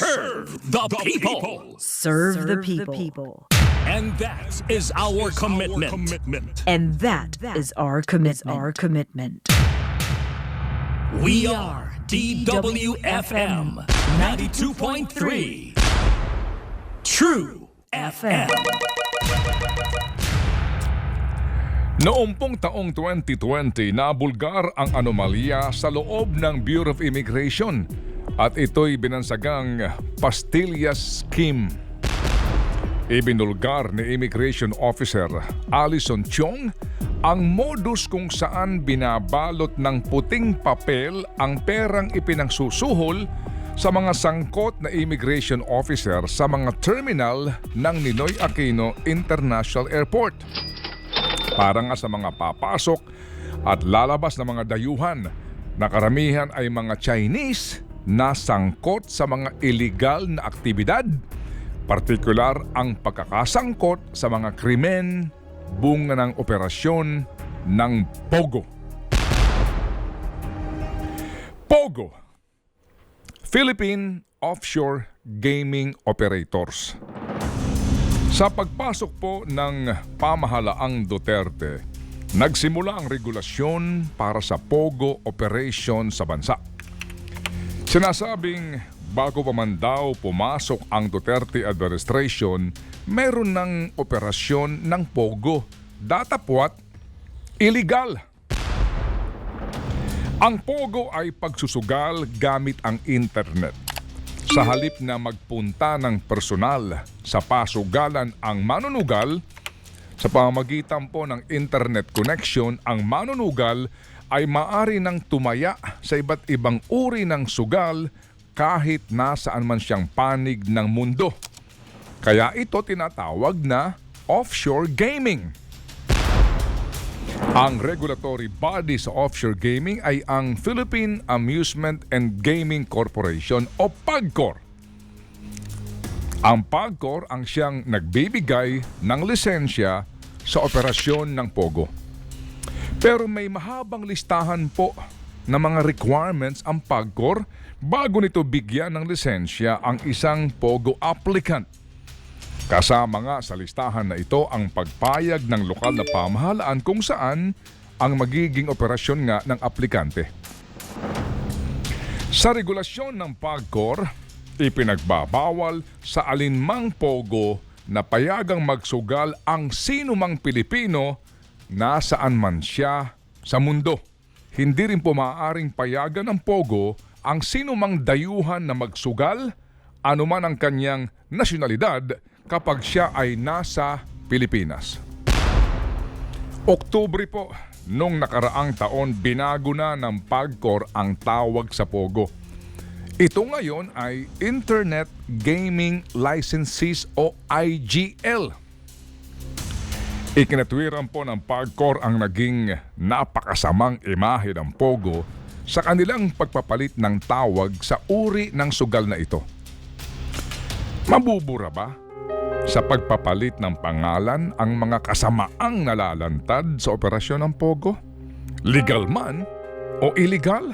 serve the people. Serve the people. And that is our commitment. And that is our commitment. Our commitment. We are DWFM 92.3 True FM. Noong pong taong 2020, nabulgar ang anomalya sa loob ng Bureau of Immigration at ito'y binansagang Pastillas Scheme. Ibinulgar ni Immigration Officer Alison Chong ang modus kung saan binabalot ng puting papel ang perang ipinangsusuhol sa mga sangkot na immigration officer sa mga terminal ng Ninoy Aquino International Airport para nga sa mga papasok at lalabas na mga dayuhan na karamihan ay mga Chinese na sangkot sa mga illegal na aktibidad, partikular ang pagkakasangkot sa mga krimen bunga ng operasyon ng POGO. POGO Philippine Offshore Gaming Operators sa pagpasok po ng pamahalaang Duterte, nagsimula ang regulasyon para sa POGO operation sa bansa. Sinasabing bago pa man daw pumasok ang Duterte administration, meron ng operasyon ng POGO. Datapwat, illegal. Ang POGO ay pagsusugal gamit ang internet. Sa halip na magpunta ng personal sa pasugalan ang manunugal, sa pamamagitan po ng internet connection, ang manunugal ay maari nang tumaya sa iba't ibang uri ng sugal kahit nasaan man siyang panig ng mundo. Kaya ito tinatawag na offshore gaming. Ang regulatory body sa offshore gaming ay ang Philippine Amusement and Gaming Corporation o PAGCOR. Ang PAGCOR ang siyang nagbibigay ng lisensya sa operasyon ng POGO. Pero may mahabang listahan po ng mga requirements ang PAGCOR bago nito bigyan ng lisensya ang isang POGO applicant. Kasama nga sa listahan na ito ang pagpayag ng lokal na pamahalaan kung saan ang magiging operasyon nga ng aplikante. Sa regulasyon ng PAGCOR, ipinagbabawal sa alinmang pogo na payagang magsugal ang sinumang Pilipino nasaan man siya sa mundo. Hindi rin po maaaring payagan ng pogo ang sinumang dayuhan na magsugal anuman ang kanyang nasyonalidad kapag siya ay nasa Pilipinas. Oktubre po, nung nakaraang taon binago na ng PAGCOR ang tawag sa POGO. Ito ngayon ay Internet Gaming Licenses o IGL. Ikinatwiran po ng PAGCOR ang naging napakasamang imahe ng POGO sa kanilang pagpapalit ng tawag sa uri ng sugal na ito. Mabubura ba sa pagpapalit ng pangalan ang mga kasamaang nalalantad sa operasyon ng Pogo? Legal man o illegal?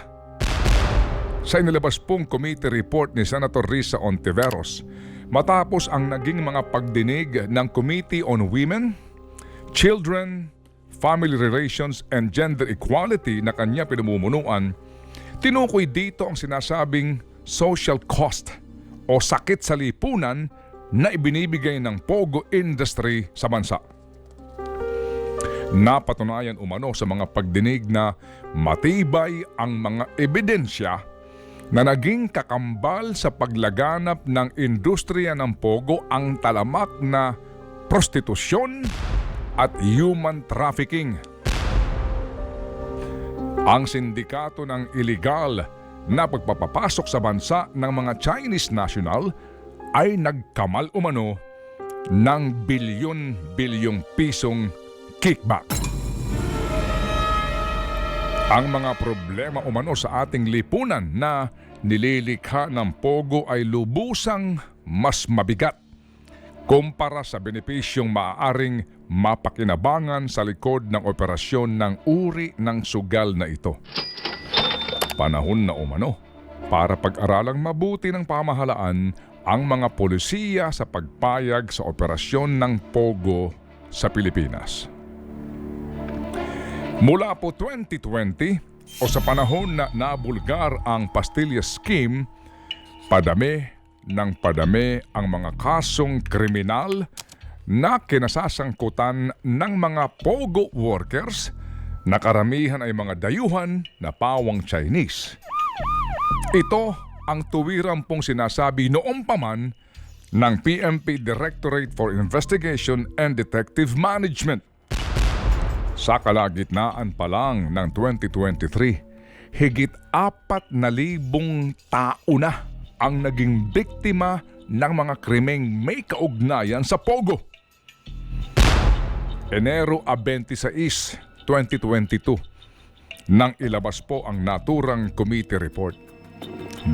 Sa inilabas pong committee report ni Senator Risa Ontiveros, matapos ang naging mga pagdinig ng Committee on Women, Children, Family Relations and Gender Equality na kanya pinamumunuan, tinukoy dito ang sinasabing social cost o sakit sa lipunan na ibinibigay ng Pogo industry sa bansa. Napatunayan umano sa mga pagdinig na matibay ang mga ebidensya na naging kakambal sa paglaganap ng industriya ng Pogo ang talamak na prostitusyon at human trafficking. Ang sindikato ng illegal na pagpapapasok sa bansa ng mga Chinese national ay nagkamal umano ng bilyon-bilyong pisong kickback. Ang mga problema umano sa ating lipunan na nililikha ng Pogo ay lubusang mas mabigat kumpara sa benepisyong maaaring mapakinabangan sa likod ng operasyon ng uri ng sugal na ito. Panahon na umano para pag-aralang mabuti ng pamahalaan ang mga polisiya sa pagpayag sa operasyon ng Pogo sa Pilipinas. Mula po 2020 o sa panahon na nabulgar ang Pastilla Scheme, padami ng padami ang mga kasong kriminal na kinasasangkutan ng mga Pogo workers na karamihan ay mga dayuhan na pawang Chinese. Ito ang tuwiran pong sinasabi noong paman ng PMP Directorate for Investigation and Detective Management. Sa kalagitnaan pa lang ng 2023, higit apat na libong tao na ang naging biktima ng mga krimeng may kaugnayan sa Pogo. Enero a 26, 2022, nang ilabas po ang naturang committee report.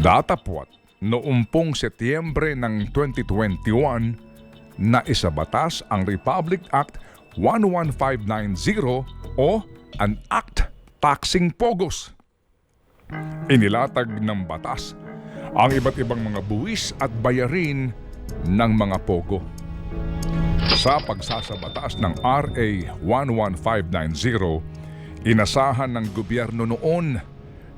Datapwat noong pong Setyembre ng 2021 na isabatas ang Republic Act 11590 o an Act Taxing Pogos. Inilatag ng batas ang iba't ibang mga buwis at bayarin ng mga pogo. Sa pagsasabatas ng RA 11590, inasahan ng gobyerno noon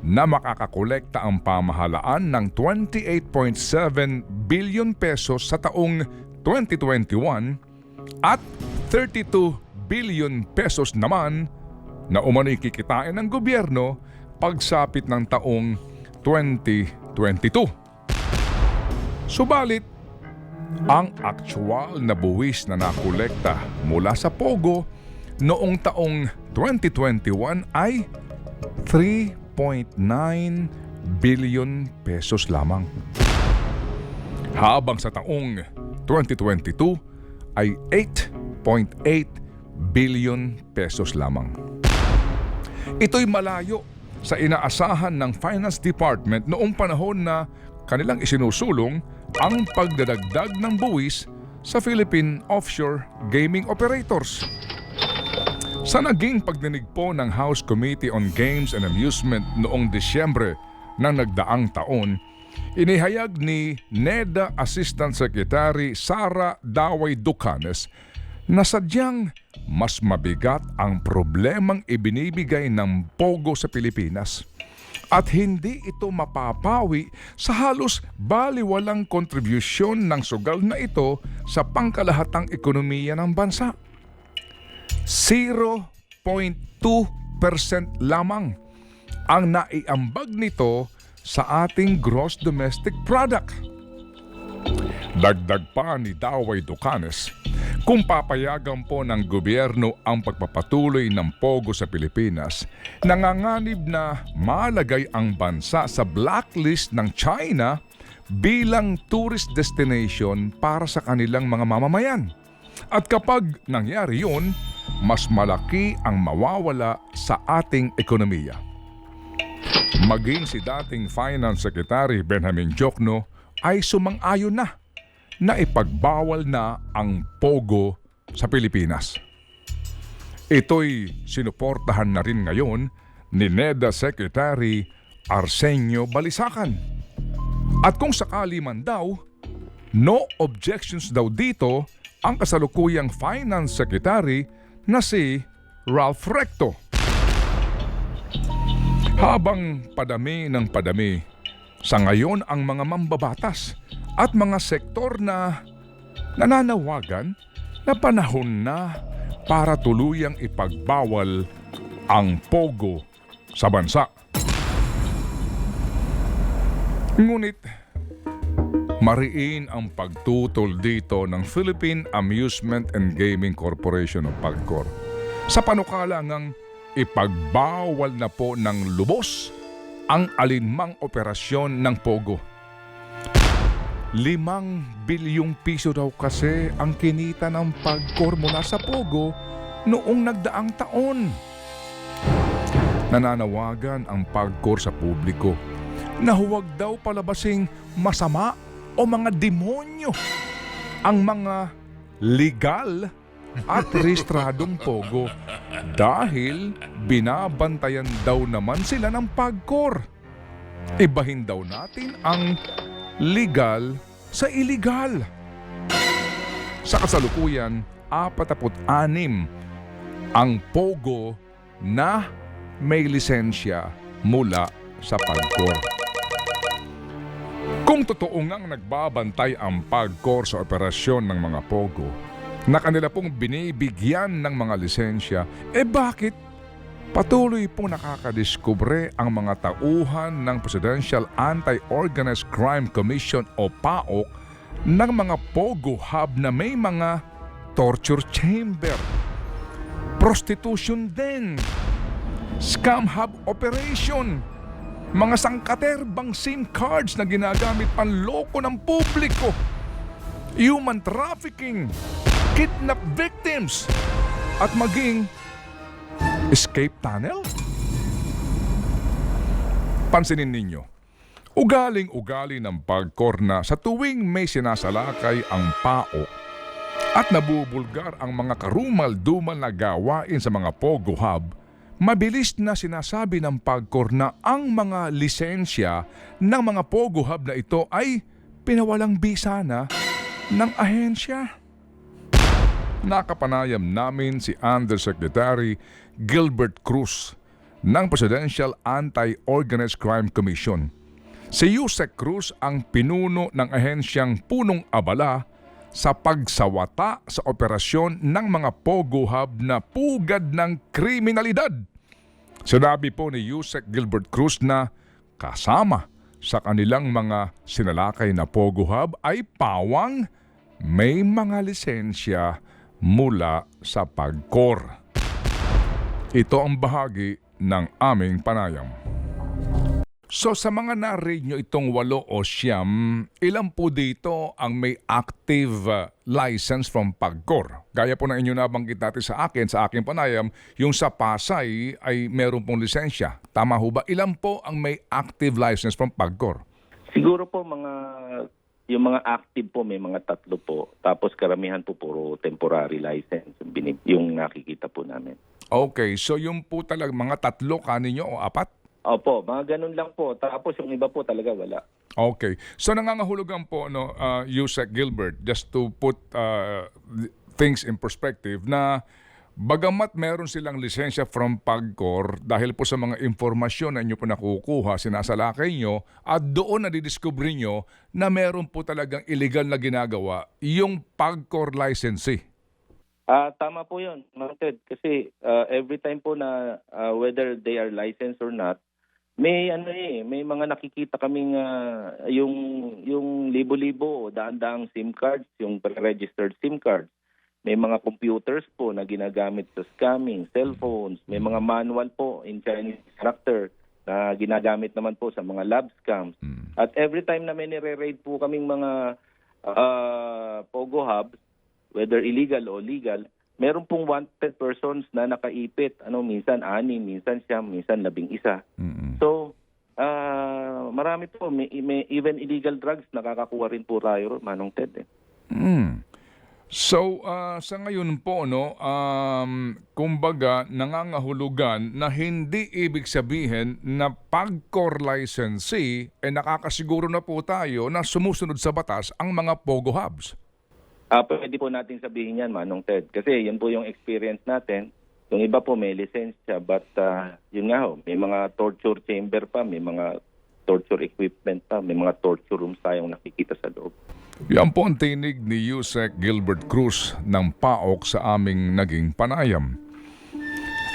na makakakolekta ang pamahalaan ng 28.7 billion pesos sa taong 2021 at 32 billion pesos naman na umano'y kikitain ng gobyerno pagsapit ng taong 2022. Subalit, ang actual na buwis na nakolekta mula sa Pogo noong taong 2021 ay 3.9 billion pesos lamang. Habang sa taong 2022 ay 8.8 billion pesos lamang. Ito'y malayo sa inaasahan ng Finance Department noong panahon na kanilang isinusulong ang pagdadagdag ng buwis sa Philippine Offshore Gaming Operators. Sa naging pagdinig po ng House Committee on Games and Amusement noong Disyembre ng nagdaang taon, inihayag ni NEDA Assistant Secretary Sara Daway Ducanes na sadyang mas mabigat ang problemang ibinibigay ng Pogo sa Pilipinas at hindi ito mapapawi sa halos baliwalang kontribusyon ng sugal na ito sa pangkalahatang ekonomiya ng bansa. 0.2% lamang ang naiambag nito sa ating gross domestic product. Dagdag pa ni Daway Ducanes, kung papayagan po ng gobyerno ang pagpapatuloy ng Pogo sa Pilipinas, nanganganib na malagay ang bansa sa blacklist ng China bilang tourist destination para sa kanilang mga mamamayan. At kapag nangyari yun, mas malaki ang mawawala sa ating ekonomiya. Maging si dating Finance Secretary Benjamin Jokno ay sumang-ayon na na ipagbawal na ang pogo sa Pilipinas. Ito'y sinuportahan na rin ngayon ni NEDA Secretary Arsenio Balisacan. At kung sakali man daw, no objections daw dito ang kasalukuyang Finance Secretary na si Ralph Recto. Habang padami ng padami, sa ngayon ang mga mambabatas at mga sektor na nananawagan na panahon na para tuluyang ipagbawal ang pogo sa bansa. Ngunit mariin ang pagtutol dito ng Philippine Amusement and Gaming Corporation o PAGCOR sa panukala ngang ipagbawal na po ng lubos ang alinmang operasyon ng Pogo. Limang bilyong piso daw kasi ang kinita ng pagkor mula sa Pogo noong nagdaang taon. Nananawagan ang pagkor sa publiko na huwag daw palabasing masama o mga demonyo ang mga legal at rehistradong pogo dahil binabantayan daw naman sila ng pagkor. Ibahin daw natin ang legal sa illegal. Sa kasalukuyan, 46 ang pogo na may lisensya mula sa PAGCOR. Kung totoo ngang nagbabantay ang PAGCOR sa operasyon ng mga pogo, na kanila pong binibigyan ng mga lisensya, eh bakit patuloy pong nakakadiskubre ang mga tauhan ng Presidential Anti-Organized Crime Commission o PAOK ng mga pogo hub na may mga torture chamber, prostitution din, scam hub operation, mga sangkaterbang SIM cards na ginagamit panloko ng publiko, human trafficking, kidnap victims, at maging escape tunnel? Pansinin ninyo, ugaling-ugali ng pagkorna sa tuwing may sinasalakay ang pao at nabubulgar ang mga karumal-dumal na gawain sa mga Pogo Hub, mabilis na sinasabi ng pagkor na ang mga lisensya ng mga Pogo Hub na ito ay pinawalang bisa na ng ahensya. Nakapanayam namin si Undersecretary Gilbert Cruz ng Presidential Anti-Organized Crime Commission. Si Yusek Cruz ang pinuno ng ahensyang punong abala sa pagsawata sa operasyon ng mga Pogo Hub na pugad ng kriminalidad. Sinabi po ni Yusek Gilbert Cruz na kasama sa kanilang mga sinalakay na Pogo Hub ay pawang may mga lisensya mula sa pagkor. Ito ang bahagi ng aming panayam. So sa mga na-read nyo itong walo o siyam, ilan po dito ang may active uh, license from Pagcor? Gaya po ng inyo nabanggit natin sa akin, sa aking panayam, yung sa Pasay ay meron pong lisensya. Tama ho ba? Ilan po ang may active license from Pagcor? Siguro po mga yung mga active po may mga tatlo po. Tapos karamihan po puro temporary license yung, binib- yung nakikita po namin. Okay, so yung po talaga mga tatlo kaninyo o apat? Opo, mga ganun lang po. Tapos yung iba po talaga wala. Okay. So nangangahulugan po no uh, Yusek Gilbert just to put uh, th- things in perspective na bagamat meron silang lisensya from Pagcor dahil po sa mga informasyon na inyo po nakukuha, sinasalakay nyo at doon nadidiscover nyo na meron po talagang illegal na ginagawa yung Pagcor licensee. Ah, tama po 'yun, Ma'am Ted, kasi ah, every time po na ah, whether they are licensed or not, may ano eh, may mga nakikita kaming ah, yung yung libo-libo, daan-daang SIM cards, yung registered SIM cards. May mga computers po na ginagamit sa scamming, cellphones, may mga manual po in Chinese character na ginagamit naman po sa mga lab scams. At every time na may nire-raid po kaming mga ah, Pogo hubs, whether illegal o legal, meron pong wanted persons na nakaipit. Ano, minsan ani, minsan siyam, minsan labing isa. So, ah, marami po. May, may, even illegal drugs, nakakakuha rin po tayo, Manong Ted. Eh. Mm. So, ah, sa ngayon po, no, um, kumbaga, nangangahulugan na hindi ibig sabihin na pag-core licensee, eh nakakasiguro na po tayo na sumusunod sa batas ang mga POGO hubs. Ah, pwede po natin sabihin yan, Manong Ted. Kasi yun po yung experience natin. Yung iba po may lisensya, but ah, yun nga ho, may mga torture chamber pa, may mga torture equipment pa, may mga torture rooms tayong nakikita sa loob. Yan po ang tinig ni Yusek Gilbert Cruz ng PAOK sa aming naging panayam.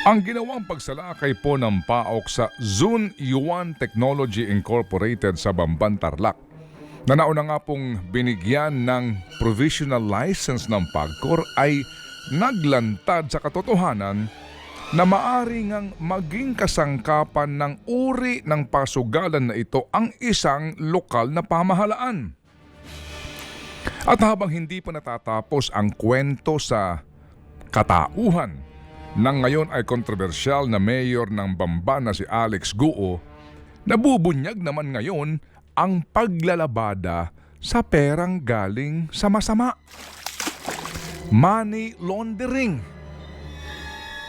Ang ginawang pagsalakay po ng PAOK sa Zun Yuan Technology Incorporated sa Bamban, Tarlac na nauna nga pong binigyan ng provisional license ng PAGCOR ay naglantad sa katotohanan na maari ngang maging kasangkapan ng uri ng pasugalan na ito ang isang lokal na pamahalaan. At habang hindi pa natatapos ang kwento sa katauhan ng ngayon ay kontrobersyal na mayor ng Bamban na si Alex Guo, nabubunyag naman ngayon ang paglalabada sa perang galing sa masama. Money laundering.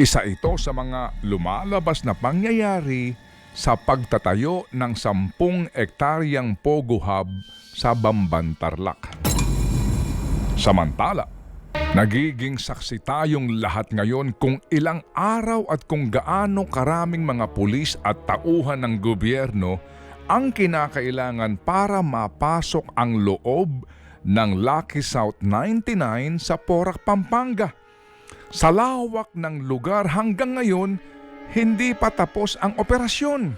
Isa ito sa mga lumalabas na pangyayari sa pagtatayo ng 10 ektaryang Pogo Hub sa Bamban, Tarlac. Samantala, nagiging saksi tayong lahat ngayon kung ilang araw at kung gaano karaming mga pulis at tauhan ng gobyerno ang kinakailangan para mapasok ang loob ng Lucky South 99 sa Porac, Pampanga. Sa lawak ng lugar hanggang ngayon, hindi pa tapos ang operasyon.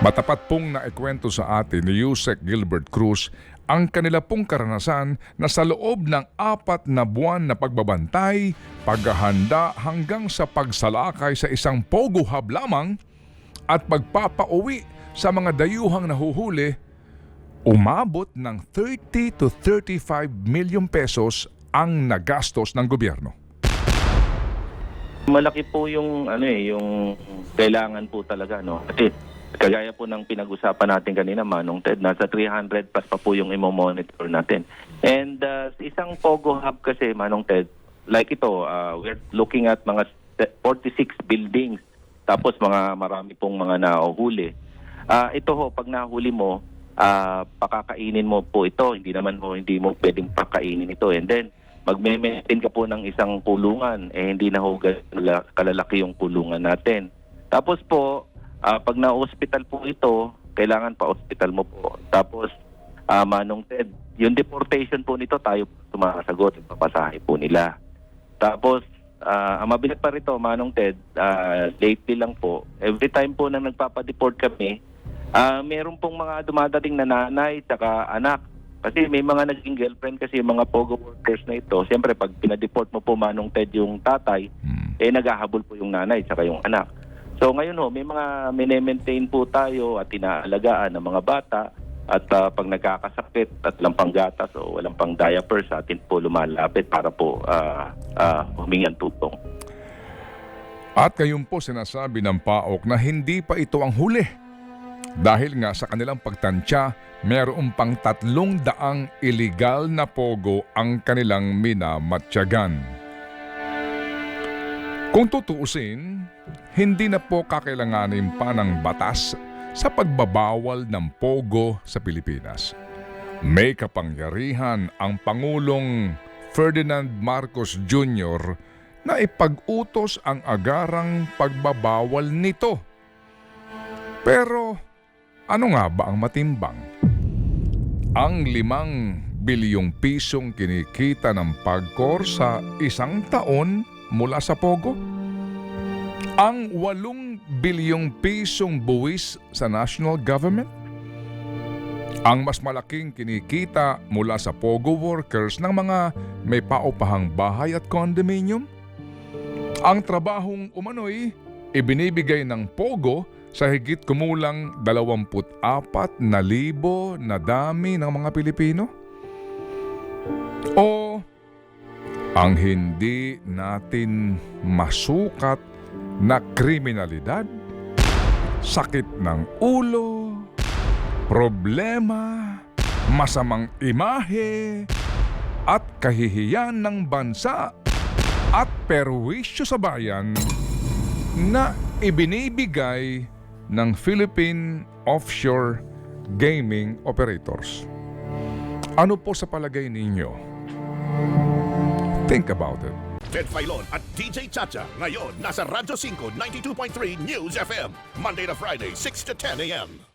Matapat pong naikwento sa atin ni Yusek Gilbert Cruz ang kanila pong karanasan na sa loob ng apat na buwan na pagbabantay, paghahanda hanggang sa pagsalakay sa isang pogo hub lamang at pagpapauwi sa mga dayuhang nahuhuli, umabot ng 30 to 35 million pesos ang nagastos ng gobyerno. Malaki po yung ano eh, yung kailangan po talaga no. Kasi kagaya po ng pinag-usapan natin kanina Manong Ted, nasa 300 plus pa po yung imo-monitor natin. And uh, sa isang Pogo hub kasi Manong Ted, like ito, uh, we're looking at mga 46 buildings tapos mga marami pong mga nahuhuli. Ah, ito ho, pag nahuli mo, ah, pakakainin mo po ito. Hindi naman ho, hindi mo pwedeng pakainin ito. And then, magme-maintain ka po ng isang kulungan. Eh, hindi na ho kalalaki yung kulungan natin. Tapos po, ah, pag na-hospital po ito, kailangan pa hospital mo po. Tapos, ah, Manong Ted, yung deportation po nito, tayo sumasagot, papasahe po nila. Tapos, ah, ang mabigat pa rito, Manong Ted, ah, lately lang po, every time po na nagpapadeport kami, ah meron pong mga dumadating na nanay tsaka anak. Kasi may mga naging girlfriend kasi yung mga pogo workers na ito. Siyempre, pag pinadeport mo po, Manong Ted, yung tatay, eh naghahabol po yung nanay tsaka yung anak. So ngayon ho, may mga mine-maintain po tayo at inaalagaan ng mga bata at ah, pag nagkakasakit at walang panggatas o walang pang diaper sa atin po lumalapit para po ah, ah, humingi ng tulong. At ngayon po sinasabi ng PAOK na hindi pa ito ang huli. Dahil nga sa kanilang pagtansya, mayroon pang tatlong daang illegal na pogo ang kanilang minamatyagan. Kung tutuusin, hindi na po kakailanganin pa ng batas sa pagbabawal ng pogo sa Pilipinas. May kapangyarihan ang Pangulong Ferdinand Marcos Jr. na ipag-utos ang agarang pagbabawal nito. Pero ano nga ba ang matimbang? Ang limang bilyong pisong kinikita ng pagkor sa isang taon mula sa Pogo? Ang walong bilyong pisong buwis sa national government? Ang mas malaking kinikita mula sa Pogo workers ng mga may paupahang bahay at condominium? Ang trabahong umano'y ibinibigay ng Pogo sa higit kumulang 24 na na dami ng mga Pilipino? O ang hindi natin masukat na kriminalidad, sakit ng ulo, problema, masamang imahe, at kahihiyan ng bansa? At perwisyo sa bayan na ibinibigay ng Philippine Offshore Gaming Operators. Ano po sa palagay ninyo? Think about it. Ted Filon at DJ Chacha. Ngayon, nasa Radyo 5, 92.3 News FM. Monday to Friday, 6 to 10 a.m.